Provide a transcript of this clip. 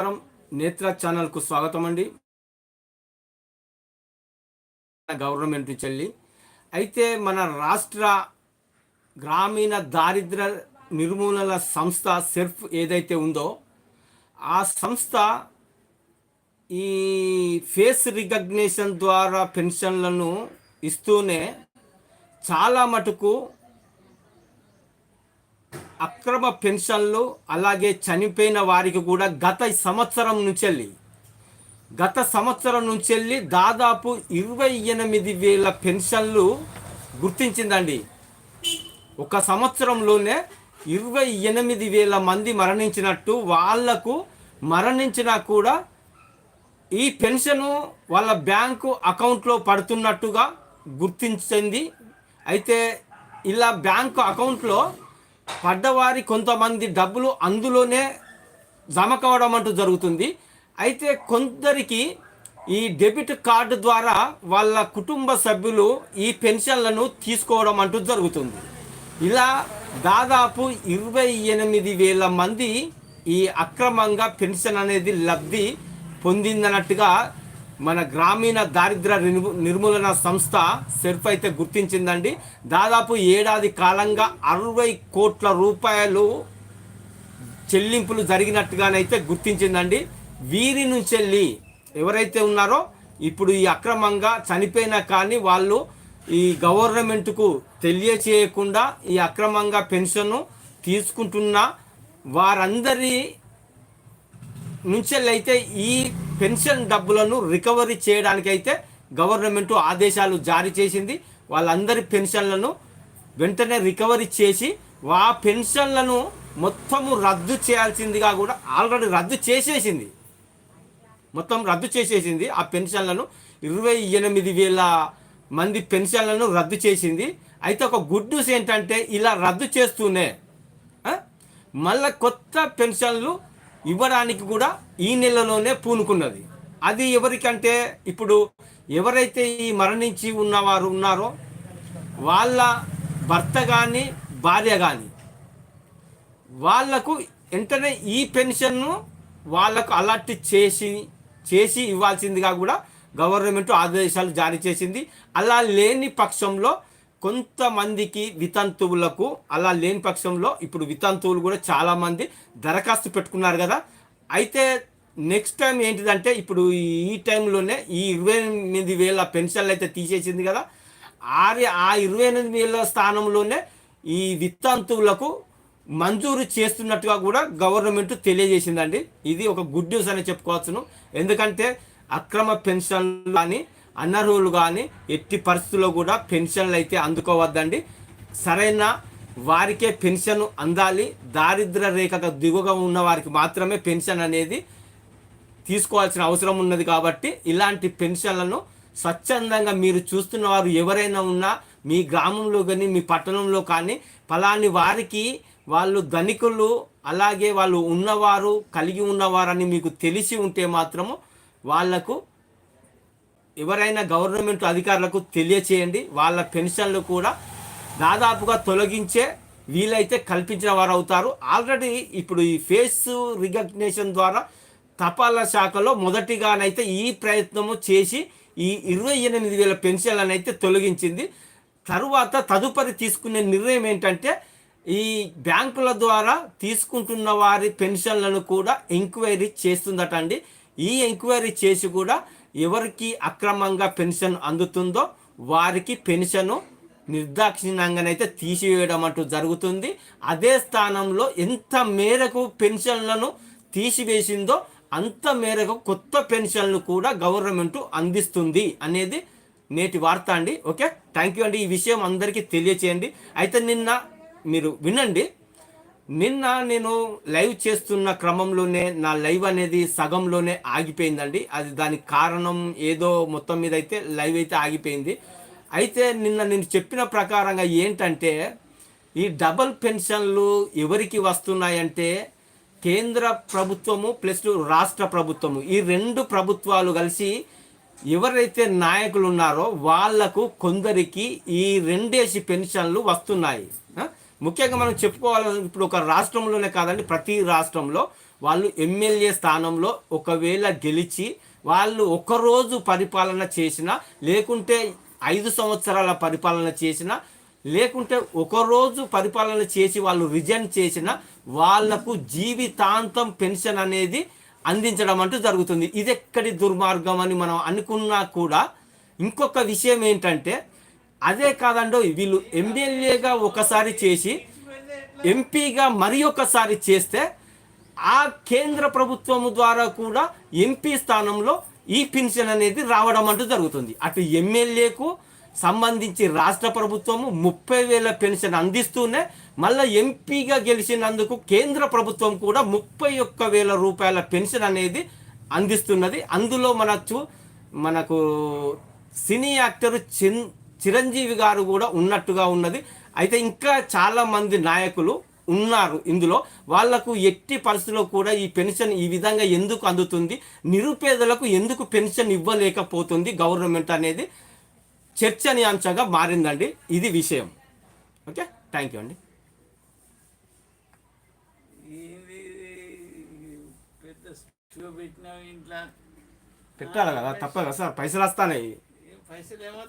నమస్కారం. నేత్ర ఛానల్కు స్వాగతం అండి గవర్నమెంట్ నుంచి వెళ్ళి అయితే మన రాష్ట్ర గ్రామీణ దారిద్ర నిర్మూలన సంస్థ సెర్ఫ్ ఏదైతే ఉందో ఆ సంస్థ ఈ ఫేస్ రికగ్నేషన్ ద్వారా పెన్షన్లను ఇస్తూనే చాలా మటుకు అక్రమ పెన్షన్లు అలాగే చనిపోయిన వారికి కూడా గత సంవత్సరం నుంచి వెళ్ళి గత సంవత్సరం నుంచి వెళ్ళి దాదాపు ఇరవై ఎనిమిది వేల పెన్షన్లు గుర్తించిందండి. ఒక సంవత్సరంలోనే ఇరవై ఎనిమిది వేల మంది మరణించినట్టు వాళ్ళకు మరణించినా కూడా ఈ పెన్షను వాళ్ళ బ్యాంకు అకౌంట్లో పడుతున్నట్టుగా గుర్తించింది. అయితే ఇలా బ్యాంకు అకౌంట్లో పడ్డవారి కొంతమంది డబ్బులు అందులోనే జమ కావడం అంటూ జరుగుతుంది. అయితే కొందరికి ఈ డెబిట్ కార్డు ద్వారా వాళ్ళ కుటుంబ సభ్యులు ఈ పెన్షన్లను తీసుకోవడం అంటూ జరుగుతుంది. ఇలా దాదాపు ఇరవై ఎనిమిది వేల మంది ఈ అక్రమంగా పెన్షన్ అనేది లబ్ధి పొందిందన్నట్టుగా మన గ్రామీణ దారిద్ర నిర్మూ- నిర్మూలన సంస్థ సెర్ఫ్ అయితే గుర్తించిందండి. దాదాపు ఏడాది కాలంగా అరవై కోట్ల రూపాయలు చెల్లింపులు జరిగినట్టుగానైతే గుర్తించిందండి. వీరి నుంచి వెళ్ళి ఎవరైతే ఉన్నారో ఇప్పుడు ఈ అక్రమంగా చనిపోయినా కానీ వాళ్ళు ఈ గవర్నమెంట్కు తెలియచేయకుండా ఈ అక్రమంగా పెన్షన్ తీసుకుంటున్న వారందరి నుంచెల్లైతే ఈ పెన్షన్ డబ్బులను రికవరీ చేయడానికైతే గవర్నమెంట్ ఆదేశాలు జారీ చేసింది. వాళ్ళందరి పెన్షన్లను వెంటనే రికవరీ చేసి ఆ పెన్షన్లను మొత్తము రద్దు చేయాల్సిందిగా కూడా ఆల్రెడీ రద్దు చేసేసింది. మొత్తం రద్దు చేసేసింది. ఆ పెన్షన్లను ఇరవై ఎనిమిది వేల మంది పెన్షన్లను రద్దు చేసింది. అయితే ఒక గుడ్ న్యూస్ ఏంటంటే ఇలా రద్దు చేస్తూనే మళ్ళీ మళ్ళా కొత్త పెన్షన్లు ఇవ్వడానికి కూడా ఈ నెలలోనే పూనుకున్నది. అది ఎవరికంటే ఇప్పుడు ఎవరైతే ఈ మరణించి ఉన్నవారు ఉన్నారో వాళ్ళ భర్త కానీ భార్య కానీ వాళ్ళకు వెంటనే ఈ పెన్షన్ను వాళ్ళకు అలర్ట్ చేసి చేసి ఇవ్వాల్సిందిగా కూడా గవర్నమెంట్ ఆదేశాలు జారీ చేసింది. అలా లేని పక్షంలో కొంతమందికి వితంతువులకు అలా లేని పక్షంలో ఇప్పుడు వితంతువులు కూడా చాలామంది దరఖాస్తు పెట్టుకున్నారు కదా. అయితే నెక్స్ట్ టైం ఏంటిదంటే ఇప్పుడు ఈ టైంలోనే ఈ ఇరవై ఎనిమిది వేల పెన్షన్లు అయితే తీసేసింది కదా. ఆరి ఆ ఇరవై ఎనిమిది వేల స్థానంలోనే ఈ విత్తంతువులకు మంజూరు చేస్తున్నట్టుగా కూడా గవర్నమెంట్ తెలియజేసిందండి. ఇది ఒక గుడ్ న్యూస్ అని చెప్పుకోవచ్చును. ఎందుకంటే అక్రమ పెన్షన్లు కానీ అనర్హులు కానీ ఎట్టి పరిస్థితుల్లో కూడా పెన్షన్లు అయితే అందుకోవద్దండి. సరైన వారికే పెన్షన్ అందాలి. దారిద్ర రేఖకు దిగువగా ఉన్న వారికి మాత్రమే పెన్షన్ అనేది తీసుకోవాల్సిన అవసరం ఉన్నది కాబట్టి ఇలాంటి పెన్షన్లను స్వచ్ఛందంగా మీరు చూస్తున్న వారు ఎవరైనా ఉన్నా మీ గ్రామంలో కానీ మీ పట్టణంలో కానీ ఫలాని వారికి వాళ్ళు ధనికులు అలాగే వాళ్ళు ఉన్నవారు కలిగి ఉన్నవారని మీకు తెలిసి ఉంటే మాత్రము వాళ్ళకు ఎవరైనా గవర్నమెంట్ అధికారులకు తెలియచేయండి. వాళ్ళ పెన్షన్లు కూడా దాదాపుగా తొలగించే వీలైతే కల్పించిన వారు అవుతారు ఆల్రెడీ ఇప్పుడు ఈ ఫేస్ రికగ్నేషన్ ద్వారా తపాలా శాఖలో మొదటిగానైతే ఈ ప్రయత్నము చేసి ఈ ఇరవై ఎనిమిది వేల పెన్షన్లను అయితే తొలగించింది. తరువాత తదుపరి తీసుకునే నిర్ణయం ఏంటంటే ఈ బ్యాంకుల ద్వారా తీసుకుంటున్న వారి పెన్షన్లను కూడా ఎంక్వైరీ చేస్తుందట అండి ఈ ఎంక్వైరీ చేసి కూడా ఎవరికి అక్రమంగా పెన్షన్ అందుతుందో వారికి పెన్షను నిర్దాక్షిణ్యంగానైతే తీసివేయడం అంటూ జరుగుతుంది. అదే స్థానంలో ఎంత మేరకు పెన్షన్లను తీసివేసిందో అంత మేరకు కొత్త పెన్షన్లు కూడా గవర్నమెంట్ అందిస్తుంది అనేది నేటి వార్త అండి. ఓకే? థ్యాంక్ యూ అండి. ఈ విషయం అందరికీ తెలియచేయండి. అయితే నిన్న మీరు వినండి. నిన్న నేను లైవ్ చేస్తున్న క్రమంలోనే నా లైవ్ అనేది సగంలోనే ఆగిపోయిందండి. అది దానికి కారణం ఏదో మొత్తం మీద అయితే లైవ్ అయితే ఆగిపోయింది. అయితే నిన్న నేను చెప్పిన ప్రకారంగా ఏంటంటే ఈ డబల్ పెన్షన్లు ఎవరికి వస్తున్నాయంటే కేంద్ర ప్రభుత్వము ప్లస్ రాష్ట్ర ప్రభుత్వము. ఈ రెండు ప్రభుత్వాలు కలిసి ఎవరైతే నాయకులు ఉన్నారో వాళ్ళకు కొందరికి ఈ రెండేసి పెన్షన్లు వస్తున్నాయి. ముఖ్యంగా మనం చెప్పుకోవాలి ఇప్పుడు ఒక రాష్ట్రంలోనే కాదండి ప్రతి రాష్ట్రంలో వాళ్ళు ఎమ్మెల్యే స్థానంలో ఒకవేళ గెలిచి వాళ్ళు ఒకరోజు పరిపాలన చేసినా లేకుంటే ఐదు సంవత్సరాల పరిపాలన చేసినా లేకుంటే ఒకరోజు పరిపాలన చేసి వాళ్ళు రిజైన్ చేసిన వాళ్ళకు జీవితాంతం పెన్షన్ అనేది అందించడం అంటూ జరుగుతుంది. ఇది ఎక్కడి దుర్మార్గం అని మనం అనుకున్నా కూడా ఇంకొక విషయం ఏంటంటే అదే కాదండో వీళ్ళు ఎమ్మెల్యేగా ఒకసారి చేసి ఎంపీగా మరి ఒకసారి చేస్తే ఆ కేంద్ర ప్రభుత్వం ద్వారా కూడా ఎంపీ స్థానంలో ఈ పెన్షన్ అనేది రావడం అంటూ జరుగుతుంది. అటు ఎమ్మెల్యేకు సంబంధించి రాష్ట్ర ప్రభుత్వము ముప్పై వేల పెన్షన్ అందిస్తూనే మళ్ళీ ఎంపీగా గెలిచినందుకు కేంద్ర ప్రభుత్వం కూడా ముప్పై ఒక్క వేల రూపాయల పెన్షన్ అనేది అందిస్తున్నది. అందులో మనకు మనకు సినీ యాక్టర్ చిన్ చిరంజీవి గారు కూడా ఉన్నట్టుగా ఉన్నది. అయితే ఇంకా చాలా మంది నాయకులు ఉన్నారు ఇందులో. వాళ్ళకు ఎట్టి పరిస్థితుల్లో కూడా ఈ పెన్షన్ ఈ విధంగా ఎందుకు అందుతుంది? నిరుపేదలకు ఎందుకు పెన్షన్ ఇవ్వలేకపోతుంది గవర్నమెంట్ అనేది? చర్చనీయాంశంగా మారిందండి ఇది విషయం. ఓకే? థ్యాంక్ యూ అండి. పెట్టాలి కదా తప్పదు కదా సార్. పైసలు వస్తాయి ఏం పైసలు ఏమో